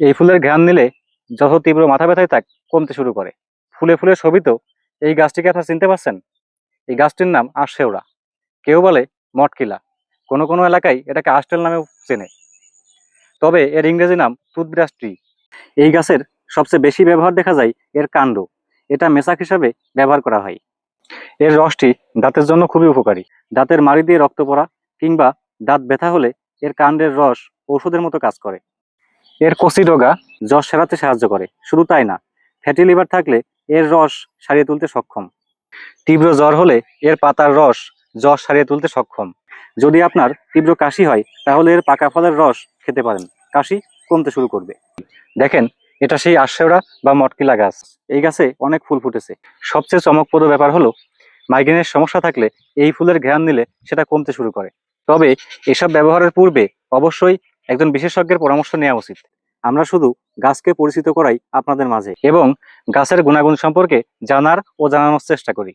এই ফুলের ঘ্রাণ নিলে যত তীব্র মাথা ব্যথায় থাক কমতে শুরু করে। ফুলে ফুলে শোভিত এই গাছটিকে আপনারা চিনতে পারছেন? এই গাছটির নাম আশশেওড়া কেউ বলে মটকিলা। কোনো কোনো এলাকায় এটাকে আস্টেল নামেও চেনে। তবে এর ইংরেজি নাম টুথব্রাশ ট্রি। এই গাছের সবচেয়ে বেশি ব্যবহার দেখা যায় এর কাণ্ড। এটা মেশাক হিসাবে ব্যবহার করা হয়। এর রসটি দাঁতের জন্য খুবই উপকারী। দাঁতের মাড়ি দিয়ে রক্ত পড়া কিংবা দাঁত ব্যথা হলে এর কাণ্ডের রস ঔষধের মতো কাজ করে। এর কচি ডগা যশ সারাতে সাহায্য করে। শুধু তাই না ফ্যাটি লিভার থাকলে এর রস সারিয়ে তুলতে সক্ষম। তীব্র জ্বর হলে এর পাতার রস যশ সারিয়ে তুলতে সক্ষম। যদি আপনার তীব্র কাশি হয়, তাহলে এর পাকা ফলের রস খেতে পারেন। কাশি কমতে শুরু করবে। দেখেন, এটা সেই আশেওড়া বা মটকিলা গাছ। এই গাছে অনেক ফুল ফুটেছে। সবচেয়ে চমকপ্রদ ব্যাপার হলো, মাইগ্রেনের সমস্যা থাকলে এই ফুলের ঘ্রাণ নিলে সেটা কমতে শুরু করে। তবে এসব ব্যবহারের পূর্বে অবশ্যই একজন বিশেষজ্ঞের পরামর্শ নেওয়া উচিত। আমরা শুধু গাছকে পরিচিত করাই আপনাদের মাঝে এবং গাছের গুণাগুণ সম্পর্কে জানার ও জানানোর চেষ্টা করি।